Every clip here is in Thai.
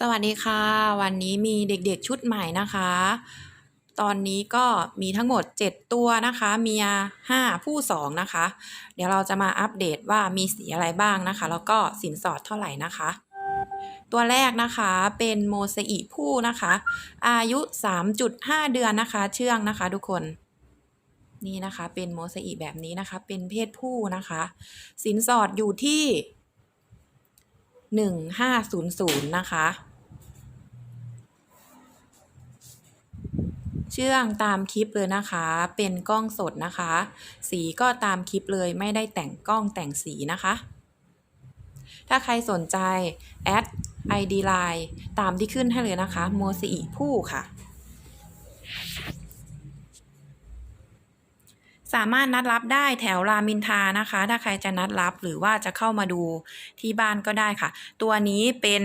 สวัสดีค่ะ วันนี้มีเด็กๆชุดใหม่นะคะ ตอนนี้ก็มีทั้งหมด 7 ตัวนะคะเมีย5ผู้ 2 นะคะ เดี๋ยวเราจะมาอัปเดตว่ามีสีอะไรบ้างนะคะ แล้วก็สินสอดเท่าไหร่นะคะ ตัวแรกนะคะเป็นโมเสอิผู้นะคะ อายุ 3.5 เดือนนะคะ เชื่องนะคะทุกคนนี่นะคะเป็นโมเสอิแบบนี้นะคะ เป็นเพศผู้นะคะ สินสอดอยู่ที่ หนึ่งห้าศูนย์ศูนย์นะคะ เชื่องตามคลิปเลยนะคะ เป็นกล้องสดนะคะ สีก็ตามคลิปเลยไม่ได้แต่งกล้องแต่งสีนะคะ ถ้าใครสนใจแอด ID Line ตามที่ขึ้นให้เลยนะคะ โมซิอิผู้ค่ะ สามารถนัดรับได้แถวรามินทานะคะ ถ้าใครจะนัดรับหรือว่าจะเข้ามาดูที่บ้านก็ได้ค่ะ ตัวนี้เป็น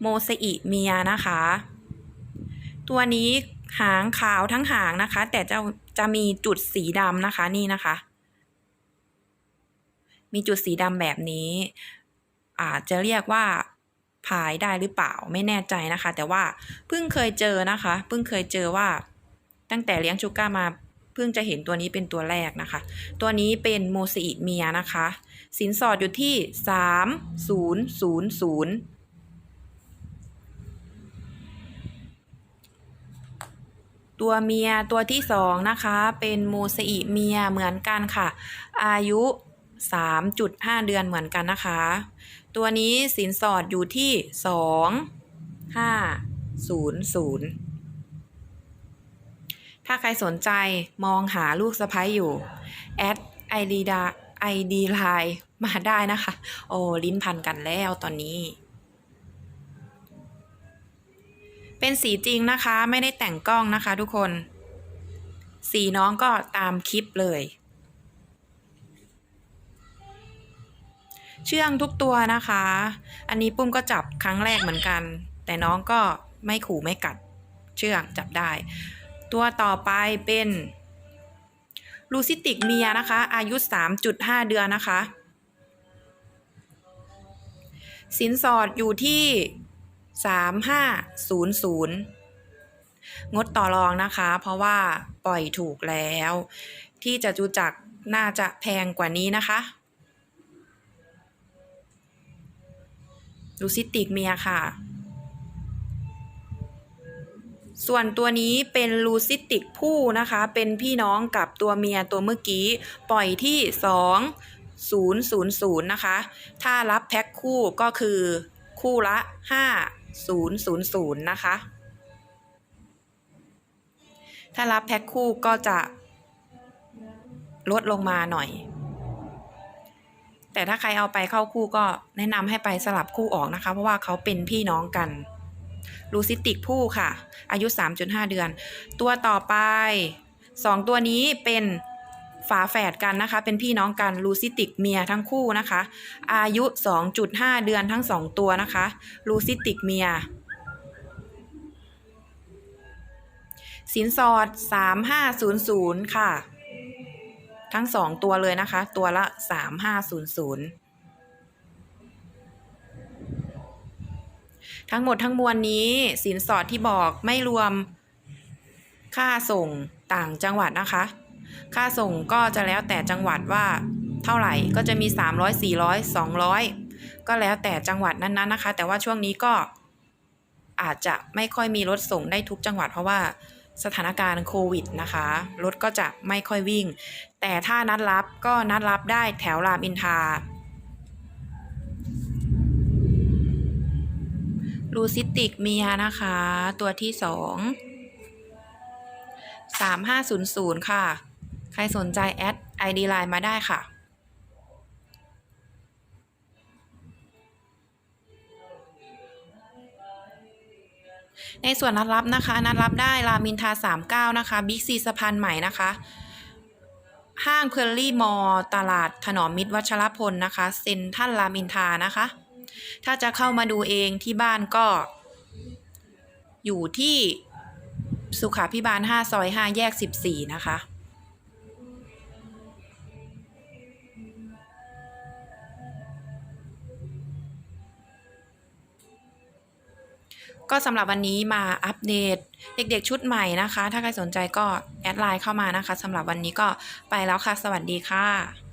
โมเสอิเมียนะคะ ตัวนี้หางขาวทั้งหางนะคะ แต่จะจะมีจุดสีดำนะคะนี่นะคะ มีจุดสีดำแบบนี้ อาจจะเรียกว่าพายได้หรือเปล่าไม่แน่ใจนะคะ แต่ว่าเพิ่งเคยเจอนะคะ เพิ่งเคยเจอว่าตั้งแต่เลี้ยงชูก้ามา เพิ่งจะเห็นตัวนี้เป็นตัวแรกนะคะ ตัวนี้เป็นโมซิอิเมียนะคะ สินสอดอยู่ที่สามศูนย์ศูนย์ศูนย์ตัวเมียตัวที่สองนะคะ เป็นโมเสอิเมียเหมือนกันค่ะ อายุ 3.5 เดือนเหมือนกันนะคะ ตัวนี้สินสอดอยู่ที่ 2 5 0 0 ถ้าใครสนใจมองหาลูกสะพ้ยอยู่แอดไอดีดาไอดีไลน์มาได้นะคะ โอ้ลิ้นพันกันแล้วตอนนี้ เป็นสีจริงนะคะ ไม่ได้แต่งกล้องนะคะทุกคน สีน้องก็ตามคลิปเลย เชื่องทุกตัวนะคะ อันนี้ปุ้มก็จับครั้งแรกเหมือนกัน แต่น้องก็ไม่ขู่ไม่กัด เชื่องจับได้ ตัวต่อไปเป็นลูซิติกเมียนะคะ อายุ 3.5 เดือนนะคะ สินสอดอยู่ที่ 3500 งดต่อรองนะคะ เพราะว่าปล่อยถูกแล้ว ที่จะจูจักน่าจะแพงกว่านี้นะคะลูซิติกเมียค่ะ ส่วนตัวนี้เป็นลูซิติกผู้นะคะ เป็นพี่น้องกับตัวเมียตัวเมื่อกี้ ปล่อยที่ 2000 นะคะ ถ้ารับแพ็คคู่ก็คือคู่ละ 5000 นะคะ ถ้ารับแพ็คคู่ก็จะลดลงมาหน่อย แต่ถ้าใครเอาไปเข้าคู่ก็แนะนำให้ไปสลับคู่ออกนะคะ เพราะว่าเขาเป็นพี่น้องกัน ลูซิติกผู้ค่ะ อายุ 3.5 เดือน ตัวต่อไป 2 ตัวนี้เป็นฝาแฝดกันนะคะ เป็นพี่น้องกันลูซิติกเมียทั้งคู่นะคะ อายุ 2.5 เดือนทั้ง 2 ตัวนะคะลูซิติกเมียสินสอด 3500 ค่ะ ทั้ง 2 ตัวเลยนะคะ ตัวละ 3500 ทั้งหมดทั้งมวลนี้สินสอดที่บอกไม่รวม ค่าส่งต่างจังหวัดนะคะ ค่าส่งก็จะแล้วแต่จังหวัดว่าเท่าไหร่ก็จะมี 300 400 200 ก็แล้วแต่จังหวัดนั้นๆนะคะ แต่ว่าช่วงนี้ก็อาจจะไม่ค่อยมีรถส่งได้ทุกจังหวัด เพราะว่าสถานการณ์โควิดนะคะ รถก็จะไม่ค่อยวิ่ง แต่ถ้านัดรับก็นัดรับได้แถวรามอินทรา ลูซิติกเมียนะคะ ตัวที่สองสามห้าศูนย์ศูนย์ค่ะ ใครสนใจแอด ID Line มาได้ค่ะ ในส่วนนัดรับนะคะ นัดรับได้รามินทรา39นะคะ บิ๊กซีสะพานใหม่นะคะ ห้างเพลลี่มอลตลาดถนอมมิตรวัชรพลนะคะ เซ็นทรัลรามินทานะคะ ถ้าจะเข้ามาดูเองที่บ้านก็ อยู่ที่สุขาพิบาล 5 ซอย 5 แยก 14 นะคะ ก็สำหรับวันนี้มาอัปเดตเด็กๆชุดใหม่นะคะ ถ้าใครสนใจก็แอดไลน์เข้ามานะคะสำหรับวันนี้ก็ไปแล้วค่ะ สวัสดีค่ะ